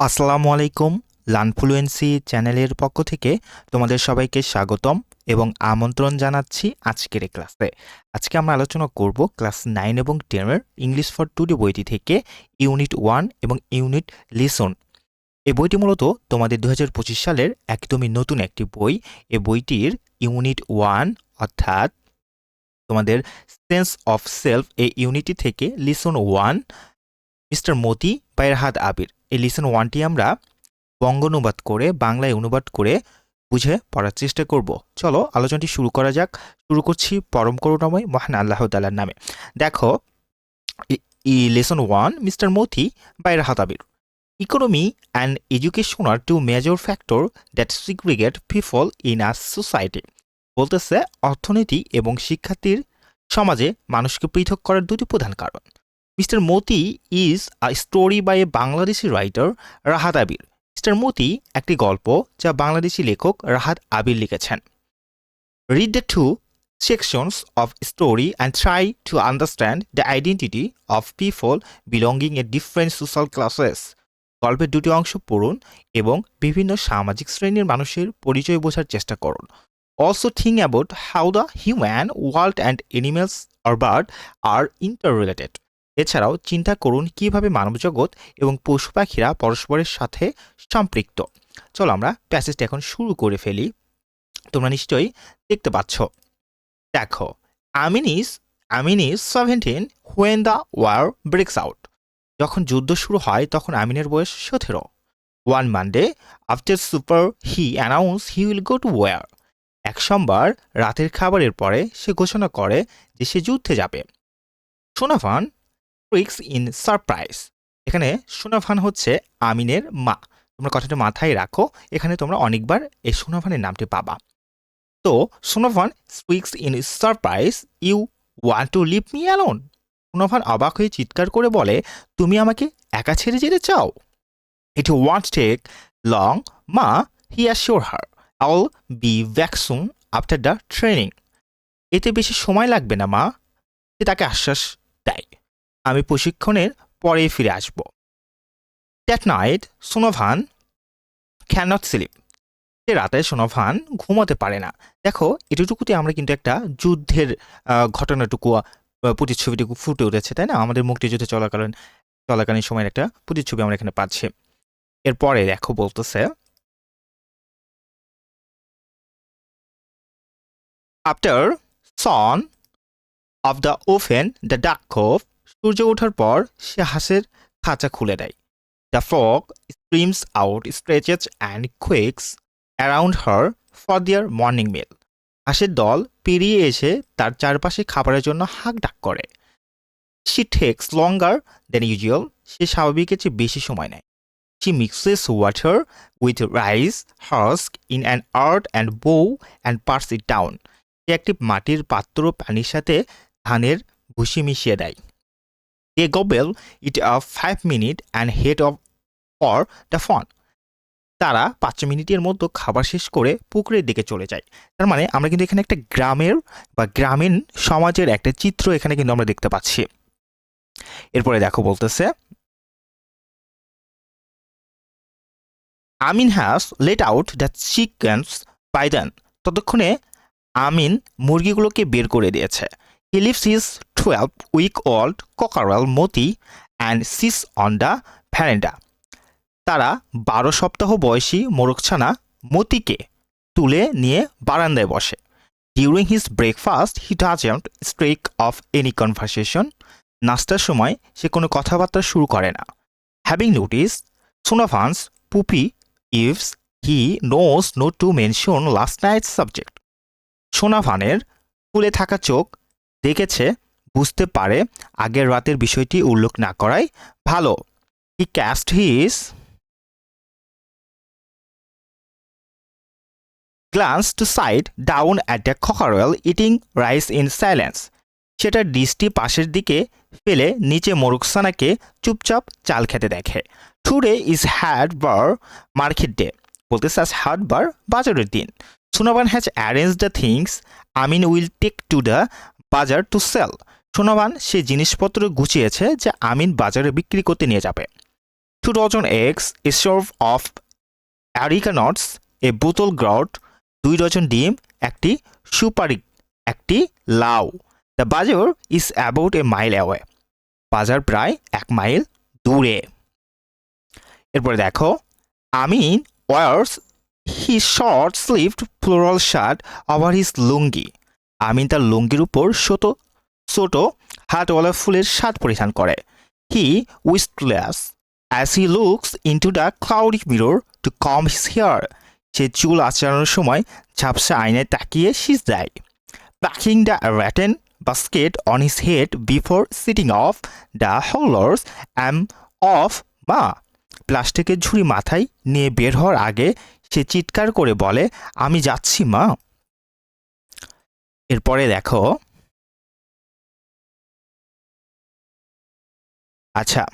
আসসালামু আলাইকুম লানফ্লুয়েন্সি চ্যানেলের পক্ষ থেকে তোমাদের সবাইকে স্বাগতম এবং আমন্ত্রণ জানাচ্ছি আজকের এই ক্লাসে। আজকে আমরা আলোচনা করব ক্লাস নাইন এবং টেনের ইংলিশ ফর টুডে বইটি থেকে ইউনিট ওয়ান এবং ইউনিট লিসন। এই বইটি মূলত তোমাদের দু হাজার পঁচিশ সালের একদমই নতুন একটি বই। এই বইটির ইউনিট ওয়ান অর্থাৎ তোমাদের সেন্স অফ সেলফ এই ইউনিটি থেকে lesson one Mister Moti Bairhad Abir. এই লিসন ওয়ানটি আমরা বঙ্গানুবাদ করে, বাংলায় অনুবাদ করে বুঝে পড়ার চেষ্টা করব। চলো, আলোচনাটি শুরু করা যাক। শুরু করছি পরম করুণাময়, মহান আল্লাহ তালার নামে। দেখো ই lesson one Mister Moti Bairhad Abir. Economy and education are two major factor that segregate people in a society বলতেছে, অর্থনীতি এবং শিক্ষার্থীর সমাজে মানুষকে পৃথক করার দুটি প্রধান কারণ। Mister Moti is a story by a Bangladeshi writer Rahat Abir. Mister Moti একটি গল্প যা বাংলাদেশি লেখক রাহাত আবির লিখেছেন। Read the two sections of story and try to understand the identity of people belonging a different social classes গল্পের দুটি অংশ পড়ুন এবং বিভিন্ন সামাজিক শ্রেণির মানুষের পরিচয় বোঝার চেষ্টা করুন। Also think about how the human world and animals are bird are interrelated এছাড়াও চিন্তা করুন কীভাবে মানবজগৎ এবং পশু পাখিরা পরস্পরের সাথে সম্পৃক্ত। চলো আমরা প্যাসেজটা এখন শুরু করে ফেলি। তোমরা নিশ্চয়ই দেখতে পাচ্ছ। দেখো, Amin is Amin is seventeen when the war breaks out যখন যুদ্ধ শুরু হয়, তখন আমিনের বয়স সতেরো। One Monday after supper he announce he will go to war এক সোমবার রাতের খাবারের পরে সে ঘোষণা করে যে সে যুদ্ধে যাবে। সোনাফান ট্রিক্স ইন সারপ্রাইজ এখানে সোনাফান হচ্ছে আমিনের মা। তোমরা কথাটা মাথায় রাখো, এখানে তোমরা অনেকবার এই সোনাফানের নামটি পাবা। তো Sonavan speaks in surprise you want to leave me alone Sonavan অবাক হয়ে চিৎকার করে বলে, তুমি আমাকে একা ছেড়ে যেতে চাও? ইট won't take long Ma he assure her I'll be back soon after the training এতে বেশি সময় লাগবে না, মা। সে তাকে আশ্বাস দেয়। আমি প্রশিক্ষণের পরেই ফিরে আসব। That night Sonavan can not sleep সে রাতে সোনোভান ঘুমাতে পারে না। দেখো এটুকুতে আমরা কিন্তু একটা যুদ্ধের ঘটনাটুকু প্রতিচ্ছবিটুকু ফুটে উঠেছে, তাই না? আমাদের মুক্তিযুদ্ধ চলাকালীন চলাকালীন সময়ের একটা প্রতিচ্ছবি আমরা এখানে পাচ্ছি। এরপরে দেখো বলতেছে after sun of the oven the duck coop সূর্য ওঠার পর সে হাঁসের খাঁচা খুলে দেয় the frog streams out stretches and quacks around her for their morning meal হাঁসের দল পেরিয়ে এসে তার চারপাশে খাবারের জন্য হাঁক ডাক করে। She takes longer than usual সে স্বাভাবিকের চেয়ে বেশি সময় নেয়। She mixes water with rice husk in an art and bowl and pours it down সে একটি মাটির পাত্র পানির সাথে ধানের ভুসি মিশিয়ে দেয়। A gobble it a five minute and head off for the fawn তারা পাঁচ মিনিটের মধ্যে খাবার শেষ করে পুকুরের দিকে চলে যায়। তার মানে আমরা কিন্তু এখানে একটা গ্রামের বা গ্রামীণ সমাজের একটা চিত্র এখানে কিন্তু আমরা দেখতে পাচ্ছি। এরপরে দেখো বলতেছে, Amin has let out the chickens by then ততক্ষণে আমিন মুরগিগুলোকে বের করে দিয়েছে। Leaves his twelve week old cockerel Moti and cis on the veranda তারা বারো সপ্তাহ বয়সী মোরগছানা মতিকে তুলে নিয়ে বারান্দায় বসে। During his breakfast he doesn't strike of any conversation নাস্তার সময় সে কোনো কথাবার্তা শুরু করে না। Having notice Sonavan's puffy eyes he knows no to mention last night subject সোনাভানের ফুলে থাকা চোখ দেখেছে, বুঝতে পারে আগের রাতের বিষয়টি উল্লেখ না করাই ভালো। He cast his glance to side down at the cockerel eating rice in silence সেটা দৃষ্টি পাশের দিকে ফেলে নিচে মরুকসানাকে চুপচাপ চাল খেতে দেখে। Today is haat bar market day বলতে চাস হাট বার বাজারের দিন। Sonavan has arrange the things Amin will take to the bazaar to sell Sonavan সে জিনিসপত্র গুছিয়েছে যা আমিন বাজারে বিক্রি করতে নিয়ে যাবে। Two dozen eggs serve of areca nuts, a bottle grout, দুই ডজন ডিম একটি সুপারি একটি লাউ। The bazaar is about a mile away বাজার প্রায় এক মাইল দূরে। এরপরে দেখো Amin wears his short sleeved floral shirt over his lungi. Amin তার লুঙ্গির উপর ছোট ছোট হাতওয়ালা ফুলের স্বাদ পরিধান করে। He whistles as he looks into the cloudy mirror to comb his hair সে চুল আচড়ানোর সময় ঝাপসা আয়নায় তাকিয়ে শীষ দেয়। Packing the rattan basket on his head before setting off the holders am of Ma প্লাস্টিকের ঝুড়ি মাথায় নিয়ে বের হওয়ার আগে সে চিৎকার করে বলে, আমি যাচ্ছি, মা। এরপরে দেখো। আচ্ছা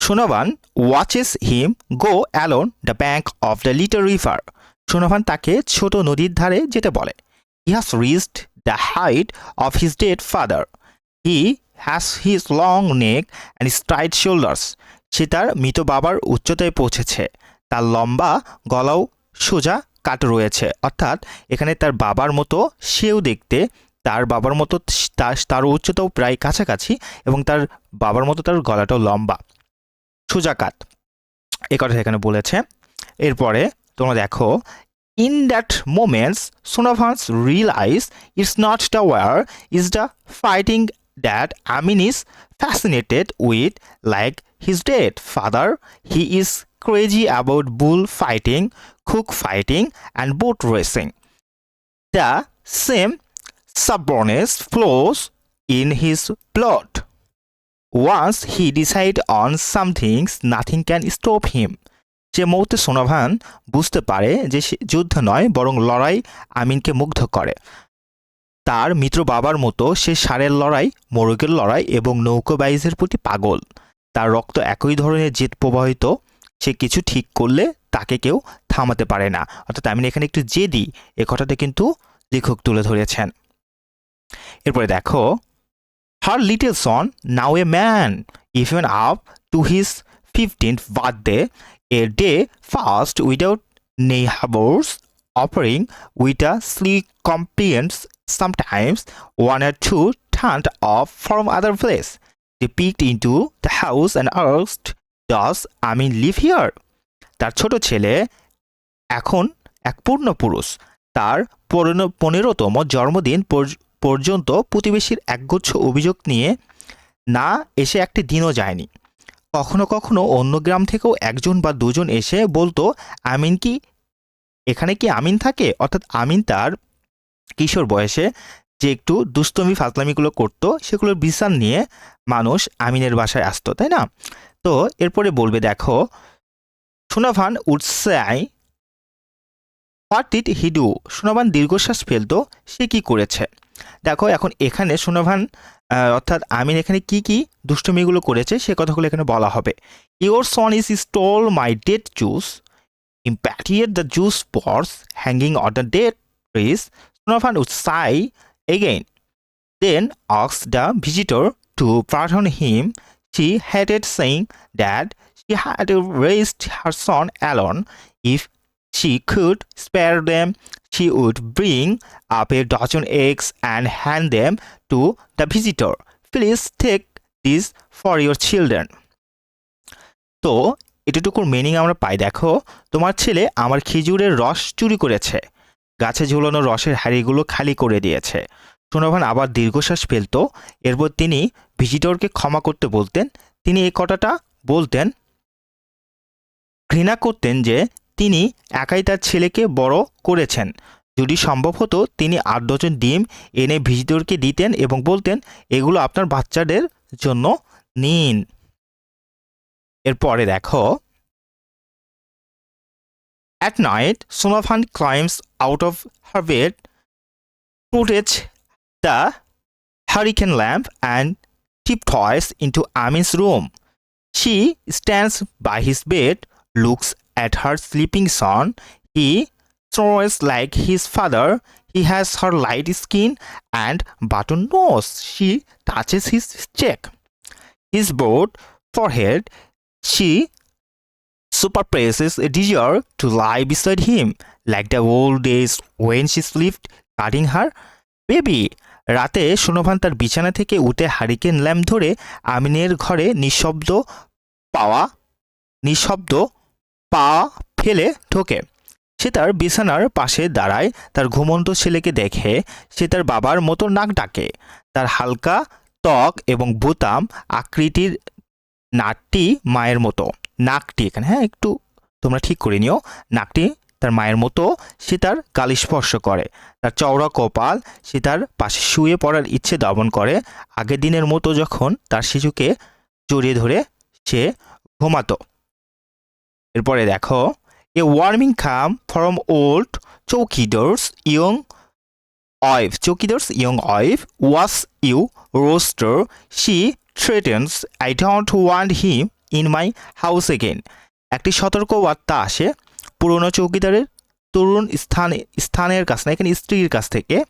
Sonavan watches him go along the bank of the little river Sonavan তাকে ছোট নদীর ধারে যেতে বলে। He has reached the height of his dead father he has his long neck and straight shoulders সে তার মৃত বাবার উচ্চতায় পৌঁছেছে। তার লম্বা গলাও সোজা কাট রয়েছে। অর্থাৎ এখানে তার বাবার মতো সেও দেখতে, তার বাবার মতো তার তার উচ্চতাও প্রায় কাছাকাছি এবং তার বাবার মতো তার গলাটাও লম্বা। সোজা কাত। এ কথা এখানে বলেছে। এরপরে তোমরা দেখো, in that moments Sonavan's realize it's not the war is the fighting that Amin is fascinated with, like his dead father, he is crazy about bull fighting, cook fighting, and boat racing. The same stubbornness flows in his blood. Once he decide on some things, nothing can stop him. যে মুহূর্তে সোনাভান বুঝতে পারে যে যুদ্ধ নয় বরং লড়াই আমিনকে মুগ্ধ করে তার মিত্র বাবার মতো সে ষাঁড়ের লড়াই মোরগের লড়াই এবং নৌকোবাইজের প্রতি পাগল তার রক্ত একই ধরনের জেদ প্রবাহিত সে কিছু ঠিক করলে তাকে কেউ থামাতে পারে না। অর্থাৎ আমি এখানে একটু জেদি, এ কথাটা কিন্তু লেখক তুলে ধরেছেন। এরপরে দেখো her little son now a man even up to his fifteenth birthday a day first without neighbours offering with a slick compliments sometimes one or two turned off from other place. They peeked into the house and asked does Amin live here তার ছোট ছেলে এখন এক পূর্ণ পুরুষ। তার পনেরো- পনেরোতম জন্মদিন পর- পর্যন্ত প্রতিবেশীর একগুচ্ছ অভিযোগ নিয়ে না এসে একটি দিনও যায়নি। কখনো কখনো অন্য গ্রাম থেকেও একজন বা দুজন এসে বলতো, আমিন কি? এখানে কি আমিন থাকে? অর্থাৎ আমিন তার কিশোর বয়সে যে একটু দুস্তমি ফাজলামিগুলো করতো সেগুলোর বিচার নিয়ে মানুষ আমিনের বাসায় আসতো তাই না? তো এরপরে বলবে দেখো Sonavan উৎসাই what did he do Sonavan দীর্ঘশ্বাস ফেলতো সে কি করেছে? দেখো এখন এখানে সোনাভান অর্থাৎ আমিন এখানে কি কি দুষ্টমিগুলো করেছে সে কথাগুলো এখানে বলা হবে। Your son is stole my date juice impacted the juice pots hanging on the trees, Sonovan would sigh again, then asked the visitor to pardon him. She hated saying that she had raised her son alone. If she could spare them, she would bring up a dozen eggs and hand them to the visitor. Please take this for your children. তো এটুকুর meaning আমরা পাই দেখো তোমার ছেলে আমার খেজুরের রস চুরি করেছে গাছে ঝুলানো রসের হাঁড়িগুলো খালি করে দিয়েছে। সোনাভান আবার দীর্ঘশ্বাস ফেলত। এরপর তিনি ভিজিটরকে ক্ষমা করতে বলতেন। তিনি এই কথাটা বলতেন, ঘৃণা করতেন যে তিনি একাই তার ছেলেকে বড় করেছেন। যদি সম্ভব হতো, তিনি আট ডজন ডিম এনে ভিজিটরকে দিতেন এবং বলতেন, এগুলো আপনার বাচ্চাদের জন্য নিন। এরপরে দেখো At night, Sonafan climbs out of her bed, puts the hurricane lamp, and tiptoes into Amin's room. She stands by his bed, looks at her sleeping son. He snores like his father. He has her light skin and button nose. She touches his cheek. His broad forehead. She super praises a desire to lie beside him, like the old days when she slept cutting her. Baby. রাতে সোনোভান তার বিছানা থেকে উঠে hurricane lamp ধরে আমিনের ঘরে নিঃশব্দ পাওয়া নিঃশব্দ পা ফেলে ঢোকে। সে তার বিছানার পাশে দাঁড়ায় তার ঘুমন্ত ছেলেকে দেখে সে তার বাবার মতো নাক ডাকে। তার হালকা ত্বক এবং বোতাম আকৃতির নাকটি মায়ের মতো। নাকটি এখানে হ্যাঁ একটু তোমরা ঠিক করে নিও। নাকটি তার মায়ের মতো, সে তার গালি স্পর্শ করে। তার চওড়া কপাল, সে তার পাশে শুয়ে পড়ার ইচ্ছে দমন করে। আগের দিনের মতো যখন তার শিশুকে জড়িয়ে ধরে, সে ঘুমাতো। এরপরে দেখো a warning come from old chowkidar's young wife chowkidar's young wife was you rooster she threatens I don't want him in my house again একটি সতর্ক বার্তা আসে পুরনো চৌকিদারের তরুণ স্থানে স্থানের কাছ না এখানে স্ত্রীর কাছ থেকে।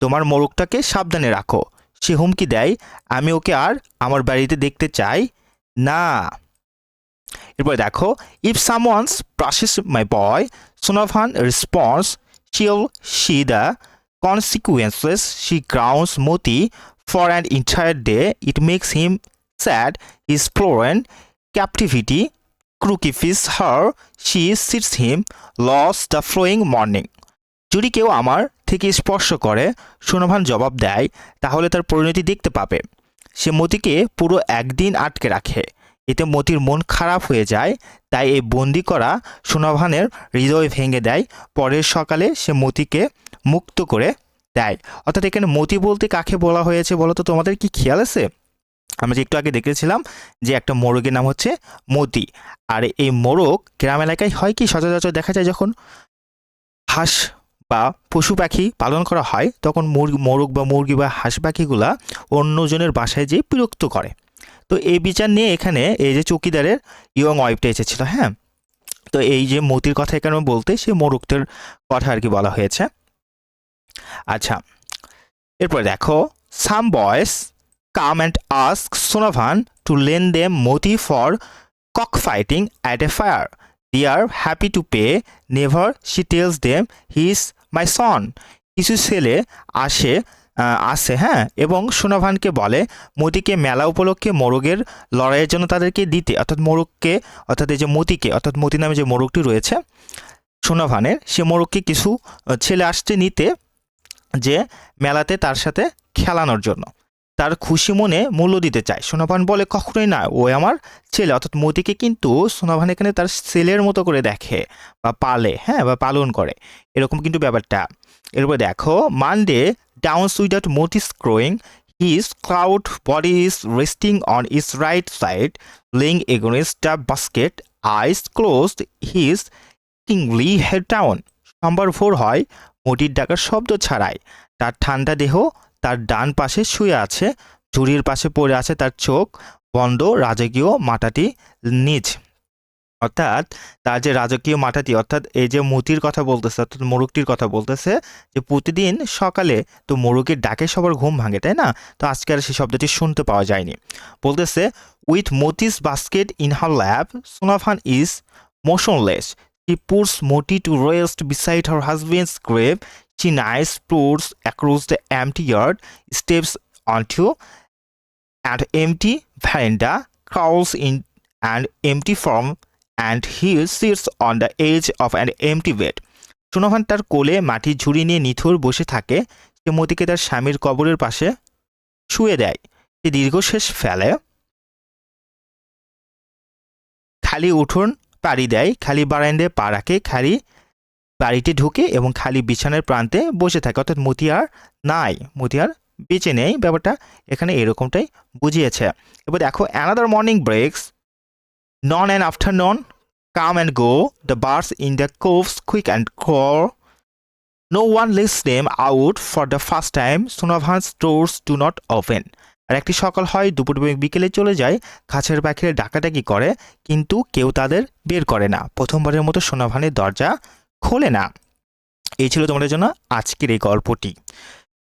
তোমার মোরগটাকে সাবধানে রাখো। সে হুমকি দেয় আমি ওকে আর আমার বাড়িতে দেখতে চাই না। এরপর দেখো if someone's process my boy Sonavan response chill she the consequences. She grounds Moti for an entire day, it makes him sad. His foreign. Captivity crucifies her. She sits him, lost the following morning. যদি কেউ আমার থেকে স্পর্শ করে, সোনভান জবাব দেয়, তাহলে তার পরিণতি দেখতে পাবে। সে মতিকে পুরো একদিন আটকে রাখে। এতে মতির মন খারাপ হয়ে যায়, তাই এই বন্দি করা সোনাভানের হৃদয় ভেঙে দেয়। পরের সকালে সে মতিকে মুক্ত করে দেয়। অর্থাৎ এখানে মতি বলতে কাকে বলা হয়েছে বলো তো? তোমাদের কি খেয়াল আছে? আমরা যে একটু আগে দেখেছিলাম যে একটা মোরগের নাম হচ্ছে মতি। আর এই মোরগ গ্রাম এলাকায় হয় কি? সচরাচর দেখা যায় যখন হাঁস বা পশু পাখি পালন করা হয়, তখন মুরগি, মোরগ বা মুরগি বা হাঁস পাখিগুলা অন্যজনের বাসায় যেয়ে বিরক্ত করে। তো এই বিচার নিয়ে এখানে এই যে চৌকিদারের ইয়ং ওয়াইফটা এসেছিল হ্যাঁ? তো এই যে মতির কথা এখানে বলতে, সে মোরগদের কথা আর কি বলা হয়েছে। আচ্ছা এরপর দেখো some boys and ask Sonavan to lend them Moti for cock fighting at a fair they are happy to pay never she tells them he is my son কিছু ছেলে আসে আসে হ্যাঁ এবং সোনাভানকে বলে, মতিকে মেলা উপলক্ষে মোরগের লড়াইয়ের জন্য তাদেরকে দিতে। অর্থাৎ মোরগকে, অর্থাৎ এই যে মতিকে, অর্থাৎ মতি নামে যে মোরগটি রয়েছে, সোনাভানের, সে মোরগকে কিছু ছেলে আসছে নিতে যে মেলাতে তার সাথে খেলানোর জন্য। তার খুশি মনে মূল্য দিতে চায়। সোনাভান বলে, কখনোই না, ও আমার ছেলে। অর্থাৎ মতিকে কিন্তু সোনাভান এখানে তার ছেলের মতো করে দেখে বা পালে হ্যাঁ বা পালন করে। এরকম কিন্তু ব্যাপারটা। এরপর দেখো, Monday dawn সুইডাট Moti's crowing his cloud body is resting on his right side lying against the basket, eyes closed, his kingly head down. সোমবার ভোর হয় মটির ডাকার শব্দ ছাড়াই। তার ঠান্ডা দেহ তার ডান পাশে শুয়ে আছে। ঝুড়ির পাশে পড়ে আছে তার চোখ। বন্ধ, রাজকীয় মাটাটি নিজ অর্থাৎ তার যে রাজকীয় মাটাটি অর্থাৎ এই যে মতির কথা বলতেছে, অর্থাৎ মোরগটির কথা বলতেছে, যে প্রতিদিন সকালে তো মোরগের ডাকে সবার ঘুম ভাঙে, তাই না? তো আজকে আর সেই শব্দটি শুনতে পাওয়া যায়নি। বলতেছে with Moti's basket in her lap Sonavan is motionless She puts Moti to rest beside her husband's grave. She nice pours across the empty yard, steps onto an empty veranda, crawls in an empty form, and he sits on the edge of an empty bed. Sonavan তার কোলে মাটির ঝুড়ি নিয়ে নিথর বসে থাকে সে মতিকে তার স্বামীর কবরের পাশে শুয়ে দেয় সে দীর্ঘশ্বাস ফেলে খালি উঠোন পাড়ি দেয় খালি বারান্দায় পা রাখে খালি বাড়িতে ঢুকে এবং খালি বিছানার প্রান্তে বসে থাকে। অর্থাৎ মতিয়ার নাই, মতিয়ার বেঁচে নেই। ব্যাপারটা এখানে এরকমটাই বুঝিয়েছে। এবার দেখো another morning breaks noon and afternoon come and go the birds in the coves quack and crawl no one lets them out for the first time Sonavan stores do not open আর একটি সকাল হয়, দুপুর বিকেলে চলে যায়। খাঁচের পাখিরা ডাকাডাকি করে, কিন্তু কেউ তাদের বের করে না। প্রথমবারের মতো সোনাভানের দরজা খোলে না। এই ছিল তোমাদের জন্য আজকের এই গল্পটি।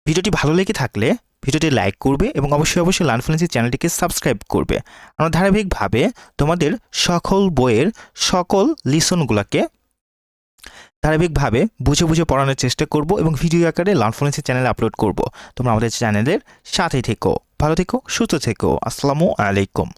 ভিডিওটি ভালো লেগে থাকলে ভিডিওটি লাইক করবে এবং অবশ্যই অবশ্যই লার্ন ফ্লুয়েন্সি চ্যানেলটিকে সাবস্ক্রাইব করবে। আমরা ধারাবাহিকভাবে তোমাদের সকল বইয়ের সকল লিসনগুলোকে ধারাবাহিকভাবে বুঝে বুঝে পড়ানোর চেষ্টা করব এবং ভিডিও আকারে লার্ন ফ্লুয়েন্সি চ্যানেলে আপলোড করব। তোমরা আমাদের চ্যানেলের সাথে থেকো, ভালো থেকো, সুস্থ থেকো। আসসালামু আলাইকুম।